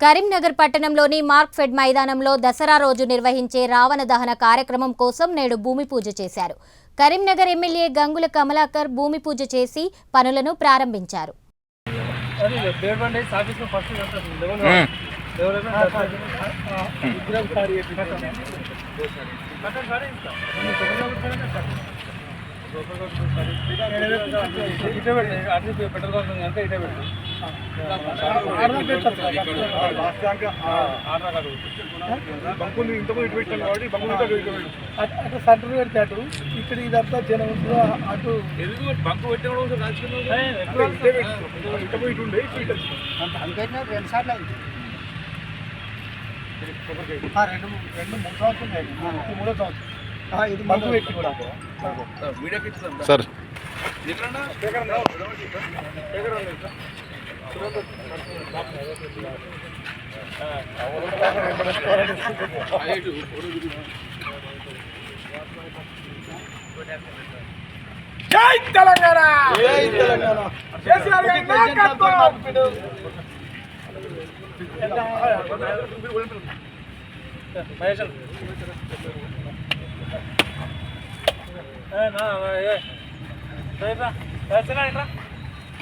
కరీంనగర్ పట్టణంలోని మార్క్ఫెడ్ మైదానంలో దసరా రోజు నిర్వహించే రావణ దహన కార్యక్రమం కోసం నేడు భూమి పూజ చేశారు కరీంనగర్ ఎమ్మెల్యే గంగుల కమలాకర్ భూమి పూజ చేసి పనులను ప్రారంభించారు ఇటే పెట్రోల్ అంతా ఇటే పెట్టండి బంకులు ఇంతకు ఇటు కాబట్టి బంకులు పెట్టు. అటు సెంటర్ పెడితే అటు ఇక్కడ ఇదంతా జనం ఉంటుందో అటు బంకు. ఇంతకు ఇటు ఉండే. రెండు సార్లు అయింది రెండు రెండు మూడు సంవత్సరం మూడో సంవత్సరం ఇది మందు పెట్టి కూడా మీడియాకి ఇచ్చిందా సార్ ఎక్కడన్నా? ఎక్కడ ఉన్నావు? ఎక్కడ జై తెలంగాణ జై తెలంగాణ కేసీఆర్ గారి నాయకత్వం మహేష్ శ్రీకాంత్ యూత్ నుంచి ఒకరు బట్టి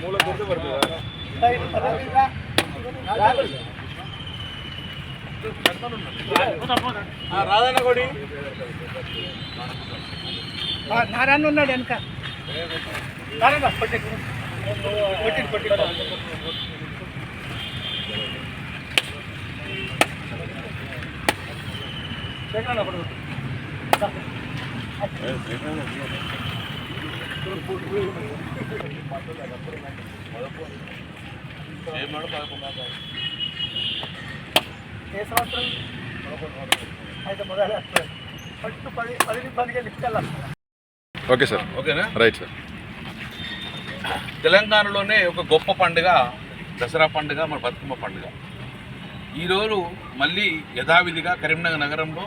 మూల గుర్తు రాధన్న కొడి నారాయణ ఉన్నాడు వెనక నారాయణ పట్టి పట్టి పట్టి ఏ సంవత్సరం? అయితే మొదలు. ఫస్ట్ పది పది నిమిషాలకి వెళ్ళి ఓకే సార్. ఓకేనా? Right sir. తెలంగాణలోనే ఒక గొప్ప పండుగ దసరా పండుగ మన బతుకమ్మ పండుగ. ఈరోజు మళ్ళీ యథావిధిగా కరీంనగర్ నగరంలో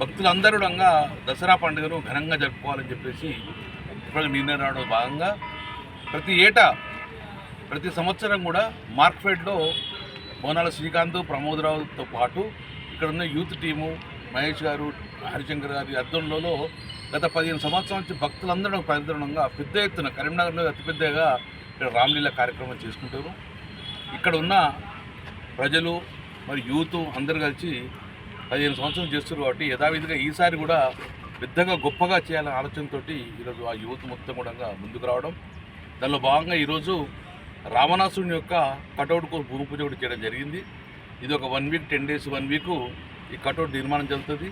భక్తులందరూ రంగా దసరా పండుగను ఘనంగా జరుపుకోవాలని చెప్పేసి ఇప్పుడు నిర్ణయం రావడం భాగంగా ప్రతి ఏటా ప్రతి సంవత్సరం కూడా మార్క్ఫెడ్లో బోనాల శ్రీకాంత్ ప్రమోదరావుతో పాటు ఇక్కడ ఉన్న యూత్ టీము మహేష్ గారు హరిశంకర్ గారి అర్థంలో గత పదిహేను సంవత్సరాల నుంచి భక్తులందరూ పరిధనంగా పెద్ద ఎత్తున కరీంనగర్లో అతిపెద్దగా ఇక్కడ రామ్లీల కార్యక్రమం చేసుకుంటారు. ఇక్కడ ఉన్న ప్రజలు మరి యూత్ అందరు కలిసి పదిహేను సంవత్సరాలు చేస్తారు కాబట్టి యథావిధిగా ఈసారి కూడా పెద్దగా గొప్పగా చేయాలనే ఆలోచనతో ఈరోజు ఆ యువత మొత్తం కూడా ముందుకు రావడం. దానిలో భాగంగా ఈరోజు రావణాసుని యొక్క కటౌట్కు భూమి పూజ కూడా చేయడం జరిగింది. ఇది ఒక one week ten days one week ఈ కటౌట్ నిర్మాణం జరుగుతుంది.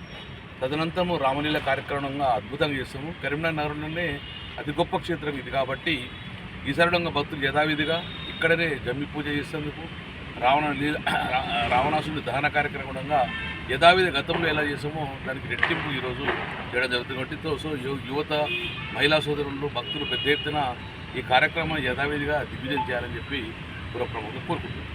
తదనంతరము రామలీల కార్యక్రమంగా అద్భుతంగా చేస్తాము కరీంనగర్ నగరంలోనే అతి గొప్ప క్షేత్రం ఇది కాబట్టి ఈసారిడంగా భక్తులు యథావిధిగా ఇక్కడనే జమ్మి పూజ చేసేందుకు రావణ లీల రావణాసుని దహన కార్యక్రమంగా యథావిధి గతంలో ఎలా చేసామో దానికి రెట్టింపు ఈరోజు చేయడం జరుగుతుంది. కాబట్టి సో యు- యువత మహిళా సోదరులు భక్తులు పెద్ద ఎత్తున ఈ కార్యక్రమాన్ని యథావిధిగా దిగ్విజయం చేయాలని చెప్పి పురప్రముఖులు కోరుకుంటున్నాను